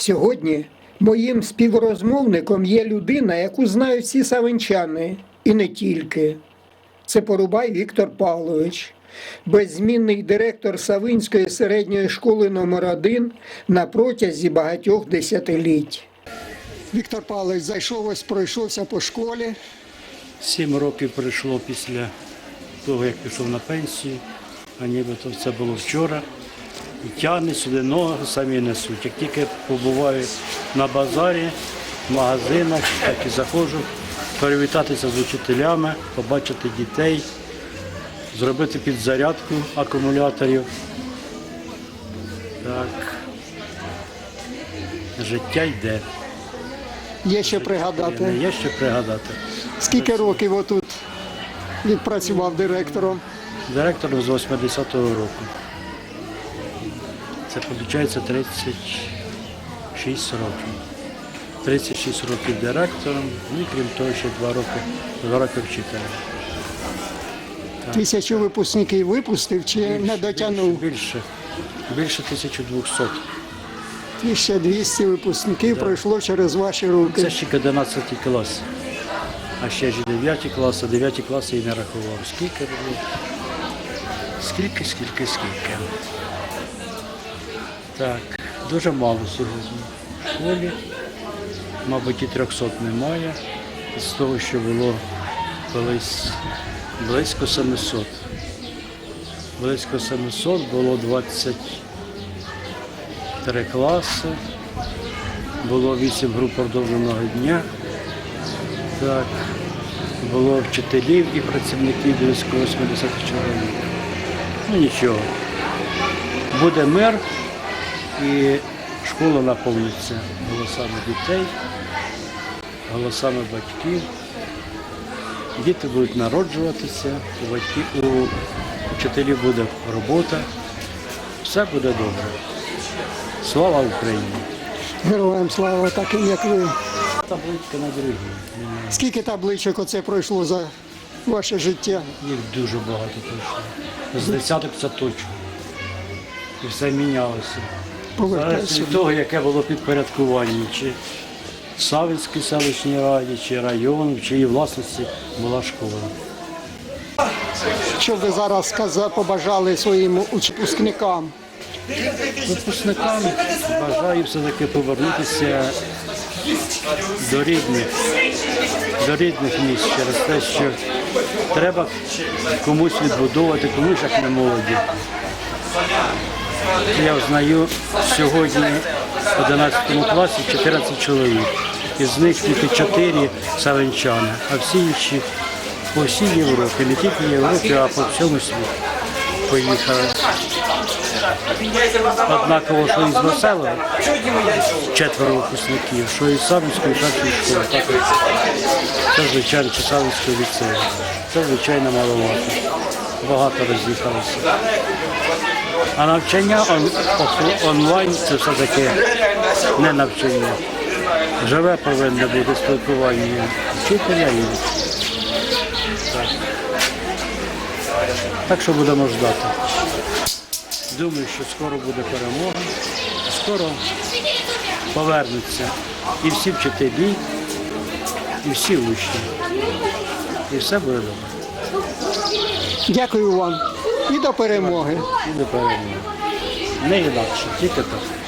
Сьогодні моїм співрозмовником є людина, яку знають всі савинчани, і не тільки. Це Порубай Віктор Павлович, беззмінний директор Савинської середньої школи номер 1 на протязі багатьох десятиліть. Віктор Павлович зайшов ось, пройшовся по школі. Сім років пройшло після того, як пішов на пенсію, а нібито це було вчора. І тягне сюди ноги, самі несуть. Як тільки побуваю на базарі, в магазинах, так і заходжу, привітатися з учителями, побачити дітей, зробити підзарядку акумуляторів. Так. Життя йде. Є ще пригадати. Є ще пригадати. Скільки років отут відпрацював директором? Директором з 80-го року. Це виходить 36 років. 36 років директором, ну і крім того, ще 2 роки, 2 роки вчителем. Тисячу випускників випустив чи не дотягнув? Більше, більше 1200. 1200 випускників пройшло через ваші руки. Це ще 11 клас. А ще ж і 9 класи, 9 класи і не рахував. Скільки було? Скільки, скільки, скільки. Так, дуже мало сьогодні в школі. Мабуть, і 300 немає. З того, що було колись близько 700. Близько 700 було 23 класи. Було 8 груп продовженого дня. Так. Було вчителів і працівників близько 80 чоловік. Ну нічого. Буде мир і школа наповниться голосами дітей, голосами батьків. Діти будуть народжуватися, у батьків, у вчителів буде робота. Все буде добре. Слава Україні! Героям слава таким, як ви. Табличка на другій. Скільки табличок оце пройшло за ваше життя? Їх дуже багато пройшло. З десяток це точно. І все мінялося. Повертайся. від того, яке було підпорядкування, чи в Савинській селищній раді, чи район, в чиїй власності була школа. Що ви зараз побажали своїм випускникам? Випускникам бажаю все-таки повернутися до рідних, до рідних місць через те, що треба комусь відбудовувати, комусь як не молоді. Я знаю сьогодні в 11 класі 14 чоловік. Із них тільки 4 савинчани, а всі інші по всій Європі, не тільки Європі, а по всьому світу поїхали. Однаково, що із Веселого четверо випускників, що із Савинської першої школи. Це звичайно чи Савинського ліцею. Це звичайно маловато. Багато роз'їхалося. А навчання он- онлайн це все-таки не навчання. Живе повинно бути спілкування вчителя і так. Так що будемо ждати. Думаю, що скоро буде перемога, скоро повернуться і всі вчителі, і всі учні. І все буде добре. Дякую вам і до перемоги. І до перемоги. Не інакше, тільки так.